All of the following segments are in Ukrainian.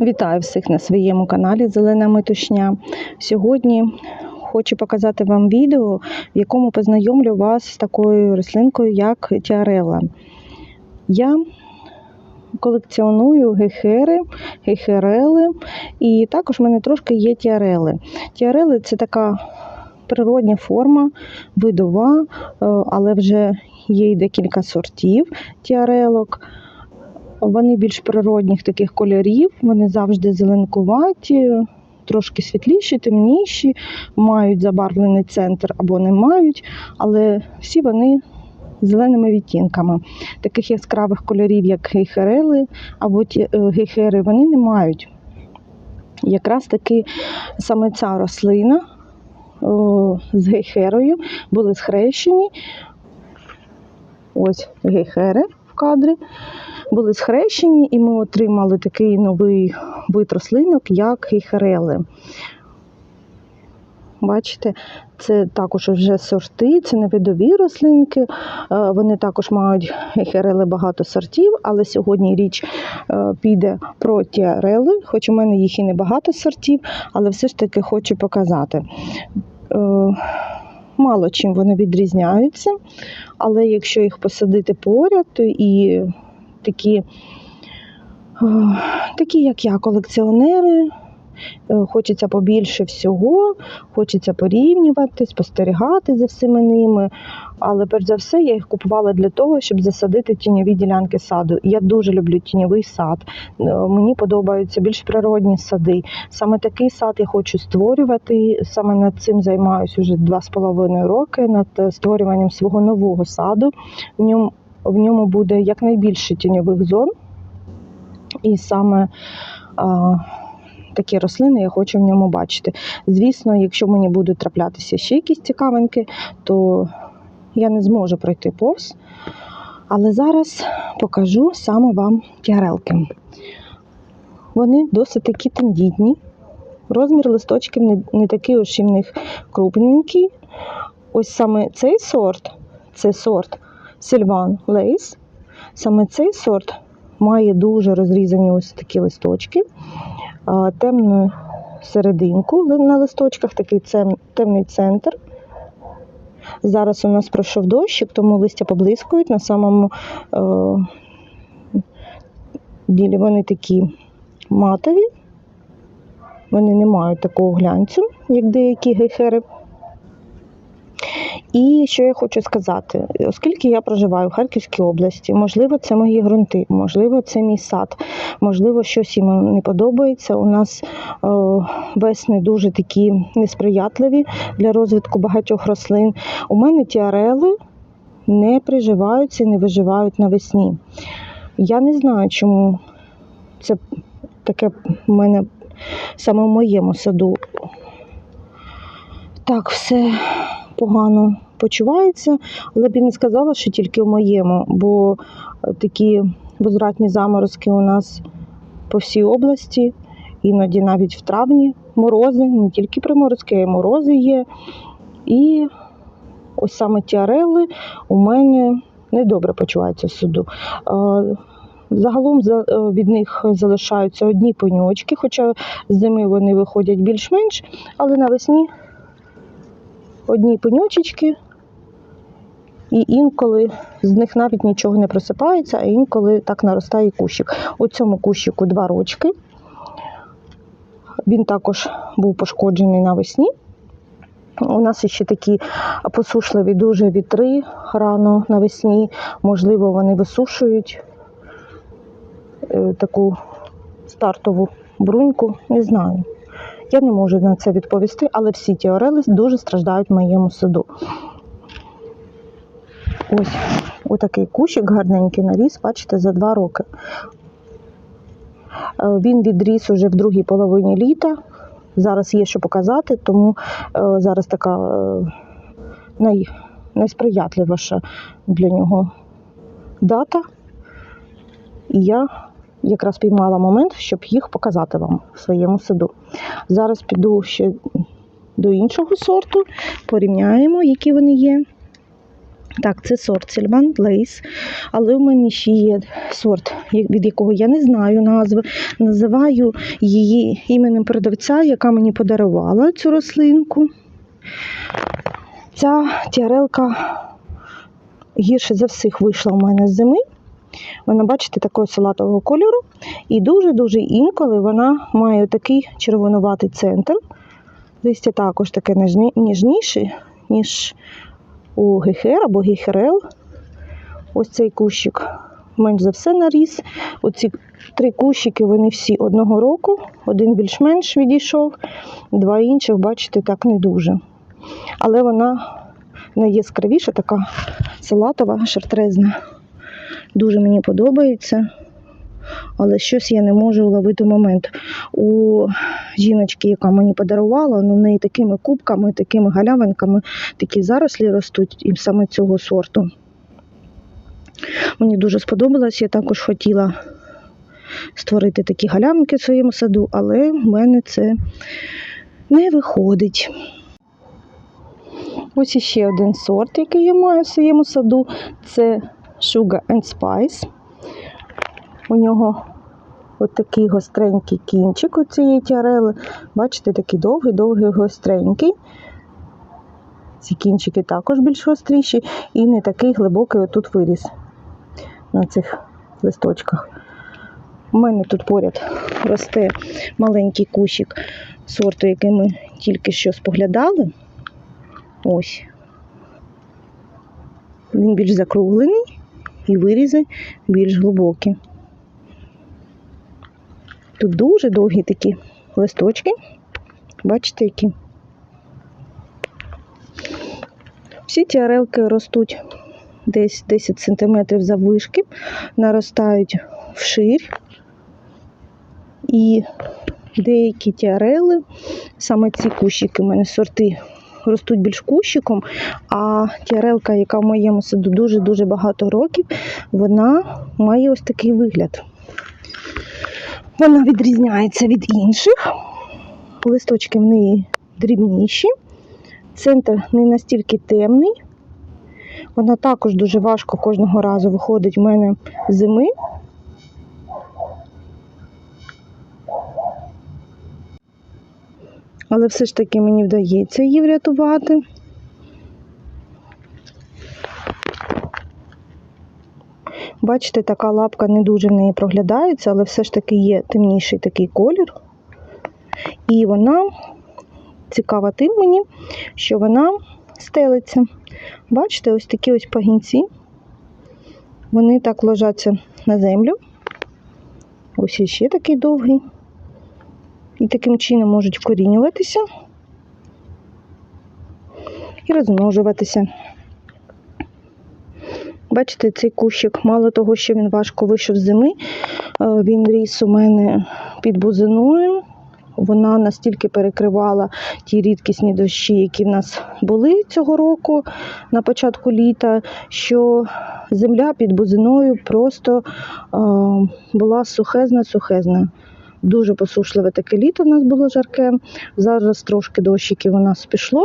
Вітаю всіх на своєму каналі Зелена Метушня. Сьогодні хочу показати вам відео, в якому познайомлю вас з такою рослинкою, як тіарела. Я колекціоную гехери, гехерели, і також в мене трошки є тіарели. Тіарели це така природня форма, видова, е, але вже є й декілька сортів тіарелок. Вони більш природних таких кольорів, вони завжди зеленкуваті, трошки світліші, темніші, мають забарвлений центр або не мають, але всі вони зеленими відтінками. Таких яскравих кольорів, як гейхерели або е, гейхери, вони не мають. Якраз таки саме ця рослина о, з гейхерою були схрещені. Ось гейхери в кадрі були схрещені, і ми отримали такий новий вид рослинок, як гейхерели. Бачите, це також вже сорти, це не видові рослинки. Е, Вони також мають гейхерели багато сортів, але сьогодні річ е, піде про тіарели, хоч у мене їх і не багато сортів, але все ж таки хочу показати. Е, Мало чим вони відрізняються, але якщо їх посадити поряд, то і такі, такі як я, колекціонери. е, Хочеться побільше всього, хочеться порівнювати, спостерігати за всіма ними. Але перш за все я їх купувала для того, щоб засадити тіньові ділянки саду. Я дуже люблю тіньовий сад. Е, Мені подобаються більш природні сади. Саме такий сад я хочу створювати. Саме над цим займаюся вже два з половиною роки, над е, створюванням свого нового саду. В ньому в ньому буде якнайбільше тіньових зон. І саме а, такі рослини я хочу в ньому бачити. Звісно, якщо мені будуть траплятися ще якісь цікавинки, то я не зможу пройти повз. Але зараз покажу саме вам тіарелки. Вони досить такі тендітні. Розмір листочків не, не такий уж і в них крупненький. Ось саме цей сорт, це сорт Сильван Лейс. Саме цей сорт має дуже розрізані ось такі листочки, темну серединку на листочках, такий темний центр. Зараз у нас пройшов дощик, тому листя поблискують на самому е, ділі вони такі матові. Вони не мають такого глянцю, як деякі гейхери. І що я хочу сказати, оскільки я проживаю в Харківській області, можливо, це мої ґрунти, можливо, це мій сад, можливо, щось їм не подобається. У нас е, весни дуже такі несприятливі для розвитку багатьох рослин. У мене тіарели не приживаються, і не виживають навесні. Я не знаю, чому це таке в мене саме в моєму саду. Так, все погано почувається, але б і не сказала, що тільки в моєму, бо е, такі возвратні заморозки у нас по всій області, іноді навіть в травні морози, не тільки приморозки, а й морози є. І ось саме тіарели у мене недобре почуваються в суду. Загалом е, від них залишаються одні пеньочки, хоча з зими вони виходять більш-менш, але навесні одні пеньочечки, і інколи з них навіть нічого не просипається, а інколи так наростає кущик. У цьому кущику два рочки. Він також був пошкоджений навесні. У нас ще такі посушливі дуже вітри рано навесні. Можливо, вони висушують е, таку стартову бруньку. Не знаю. Я не можу на це відповісти, але всі ті орели дуже страждають в моєму саду. Ось отакий кущик гарненький наріс, бачите, за два роки. Е, Він відріс уже в другій половині літа. Зараз є що показати, тому е, зараз така е, най, найсприятливіша для нього дата. І я якраз піймала момент, щоб їх показати вам в своєму саду. Зараз піду ще до іншого сорту, порівняємо, які вони є. Так, це сорт Сільван Лейс, але в мене ще є сорт, від якого я не знаю назви. Називаю її іменем продавця, яка мені подарувала цю рослинку. Ця тіарелка гірше за всіх вийшла в мене з зими. Вона, бачите, такого салатового кольору. І дуже-дуже інколи вона має такий червонуватий центр. Листя також таке ніжніше, ніж у гехер або гехерел. Ось цей кущик менш за все наріс. Оці три кущики вони всі одного року. Один більш-менш відійшов, два інших, бачите, так не дуже. Але вона найяскравіша, така салатова, шартрезна. Дуже мені подобається. Але щось я не можу уловити момент. У жіночки, яка мені подарувала, ну в неї такими кубками, такими галявинками, такі зарослі ростуть і саме цього сорту. Мені дуже сподобалось, я також хотіла створити такі галявинки в своєму саду, але в мене це не виходить. Ось іще один сорт, який я маю в своєму саду, це Sugar and Spice. У нього от гостренький кінчик у цієї тіарели. Бачите, такий довгий-довгий гостренький. Ці кінчики також більш гостріші і не такий глибокий отут виріс на цих листочках. У мене тут поряд росте маленький кущик сорту, який ми тільки що споглядали. Ось. Він більш закруглений і вирізи більш глибокі. Тут дуже довгі такі листочки. Бачите, які. Всі ці орелки ростуть десь 10 см заввишки, наростають вширь. І деякі тіарели, саме ці кущики, у мене сорти ростуть більш кущиком, а тіарелка, яка в моєму саду дуже-дуже багато років, вона має ось такий вигляд. Вона відрізняється від інших. Листочки в неї дрібніші. Центр не настільки темний. Вона також дуже важко кожного разу виходить в мене зими. Але все ж таки мені вдається її врятувати. Бачите, така лапка не дуже в неї проглядається, але все ж таки є темніший такий колір. І вона цікава тим мені, що вона стелиться. Бачите, ось такі ось пагінці. Вони так ложаться на землю. Ось іще такий довгий. І таким чином можуть вкорінюватися і розмножуватися. Бачите, цей кущик, мало того, що він важко вийшов з зими, е, він ріс у мене під бузиною. Вона настільки перекривала ті рідкісні дощі, які в нас були цього року на початку літа, що земля під бузиною просто е, була сухезна-сухезна. Дуже посушливе таке літо у нас було жарке. Зараз трошки дощиків у нас пішло,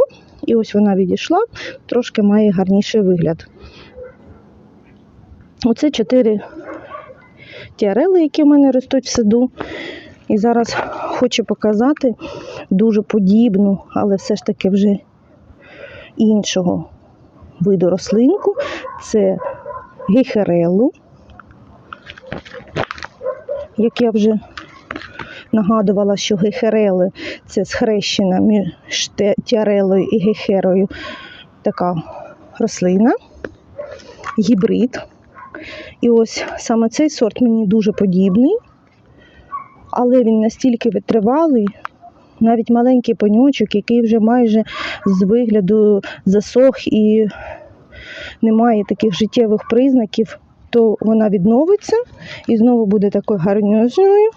і ось вона відійшла, трошки має гарніший вигляд. Оце чотири тіарели, які в мене ростуть в саду. І зараз хочу показати дуже подібну, але все ж таки вже іншого виду рослинку. Це гейхерелу, як я вже нагадувала, що гейхерели це схрещена між тіарелою і гейхерою така рослина, гібрид. І ось саме цей сорт мені дуже подібний, але він настільки витривалий, навіть маленький пеньочок, який вже майже з вигляду засох і немає таких життєвих признаків, то вона відновиться і знову буде такою гарнюзною,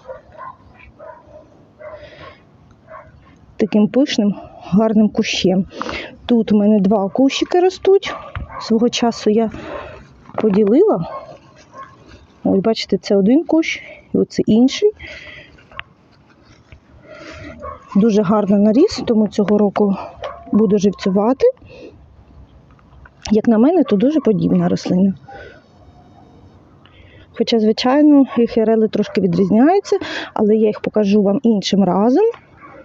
таким пишним, гарним кущем. Тут у мене два кущики ростуть. Свого часу я поділила. Ось, бачите, це один кущ, і оце інший. Дуже гарно наріс, тому цього року буду живцювати. Як на мене, то дуже подібна рослина. Хоча, звичайно, їх ехерели трошки відрізняються, але я їх покажу вам іншим разом.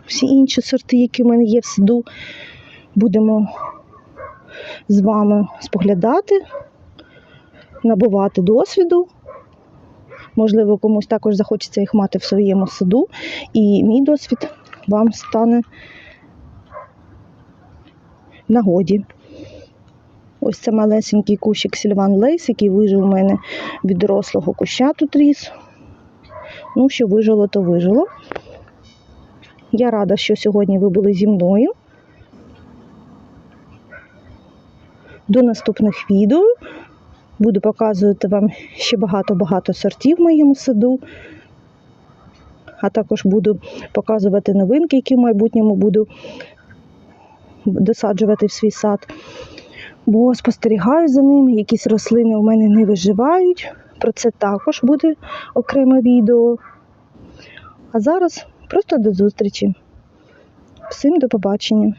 Всі інші сорти, які в мене є в саду, будемо з вами споглядати, набувати досвіду. Можливо, комусь також захочеться їх мати в своєму саду, і мій досвід вам стане нагоді. Ось це малесенький кущик Сільван Лейс, який вижив у мене від дорослого куща тут ріс. Ну, що вижило, то вижило. Я рада, що сьогодні ви були зі мною. До наступних відео буду показувати вам ще багато-багато сортів в моєму саду. А також буду показувати новинки, які в майбутньому буду досаджувати в свій сад. Бо спостерігаю за ними, якісь рослини у мене не виживають. Про це також буде окреме відео. А зараз просто до зустрічі. Всім до побачення.